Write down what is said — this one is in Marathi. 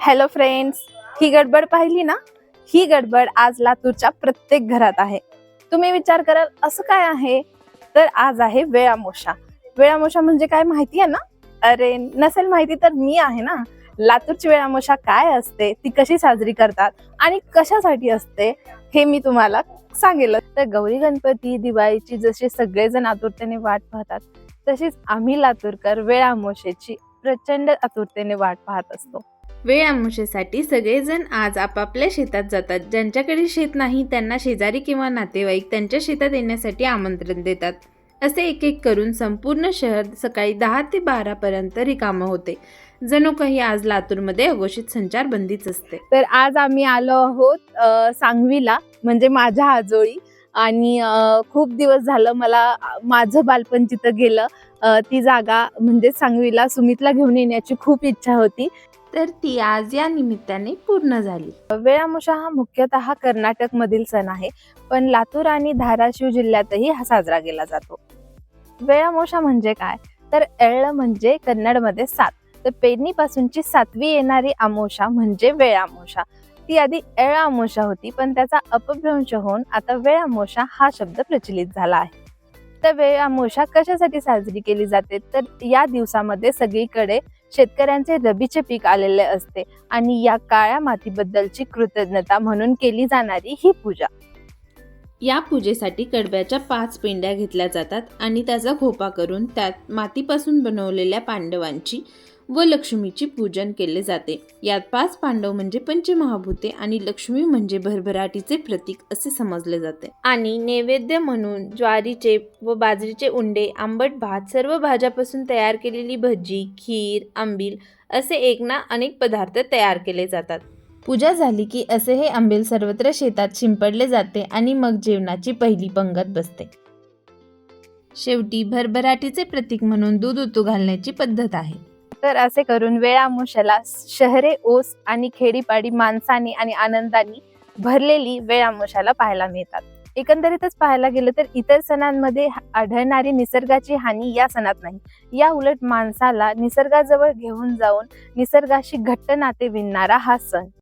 हॅलो फ्रेंड्स ही गडबड पाहिली ना? ही गडबड आज लातूरच्या प्रत्येक घरात आहे. तुम्ही विचार कराल असं काय आहे? तर आज आहे वेळामोशा. वेळामोशा म्हणजे काय माहिती आहे ना? अरे नसेल माहिती तर मी आहे ना? लातूरची वेळामोशा काय असते? ती कशी साजरी करतात? आणि कशासाठी असते? हे मी तुम्हाला सांगेल तर गौरी गणपती दिवाळीची जसे सगळेजण आतुरतेने वाट पाहतात तशीच आम्ही लातूरकर वेळामोशेची प्रचंड आतुरतेने वाट पाहत असतो. वेळ आमुषेसाठी सगळेजण आज आपापल्या शेतात जातात. ज्यांच्याकडे शेत नाही त्यांना शेजारी किंवा नातेवाईक त्यांच्या शेतात येण्यासाठी आमंत्रण देतात. असे एक एक करून संपूर्ण शहर सकाळी दहा ते बारा पर्यंत रिकामं होते. जणू काही आज लातूरमध्ये अघोषित संचारबंदीच असते. तर आज आम्ही आलो आहोत सांगवीला म्हणजे माझ्या आजोळी. आणि खूप दिवस झालं मला माझं बालपण तिथं गेलं. ती जागा म्हणजे सांगवीला सुमितला घेऊन येण्याची खूप इच्छा होती. तर ती आज या निमित्ताने पूर्ण झाली. वेळामुषा हा मुख्यतः कर्नाटक मधील सण आहे पण लातूर आणि धाराशिव जिल्ह्यातही हा साजरा केला जातो. वेळामोशा म्हणजे काय? तर एळ म्हणजे कन्नडमध्ये सात तर पेरणीपासूनची सातवी येणारी आमोशा म्हणजे वेळामोशा. ती आधी एळ आमोशा होती पण त्याचा अपभ्रंश होऊन आता वेळामोशा हा शब्द प्रचलित झाला आहे. तर वेळामोशा कशासाठी साजरी केली जाते? तर या दिवसामध्ये सगळीकडे शेतकऱ्यांचे रबीचे पीक आलेले असते आणि या काळ्या मातीबद्दलची कृतज्ञता म्हणून केली जाणारी ही पूजा. या पूजेसाठी कडब्याच्या पाच पेंड्या घेतल्या जातात आणि त्याचा खोपा करून त्यात मातीपासून बनवलेल्या पांडवांची व लक्ष्मीची पूजन केले जाते. यात पाच पांडव म्हणजे पंचमहाभूते आणि लक्ष्मी म्हणजे भरभराटीचे प्रतीक असे समजले जाते. आणि नैवेद्य म्हणून ज्वारीचे व बाजरीचे उंडे आंबट भात सर्व भाज्यापासून तयार केलेली भजी खीर आंबील असे एक ना अनेक पदार्थ तयार केले जातात. पूजा झाली की असे हे आंबील सर्वत्र शेतात शिंपडले जाते आणि मग जेवणाची पहिली पंगत बसते. शेवटी भरभराटीचे प्रतीक म्हणून दूध उतू घालण्याची पद्धत आहे. तर असे करून वेळामुशाला शहरे ओस आणि खेडीपाडी माणसाने आणि आनंदाने भरलेली वेळामुशाला पाहायला मिळतात. एकंदरीतच पाहायला गेलं तर इतर सणांमध्ये आढळणारी निसर्गाची हानी या सणात नाही. या उलट माणसाला निसर्गाजवळ घेऊन जाऊन निसर्गाशी घट्ट नाते विणणारा हा सण.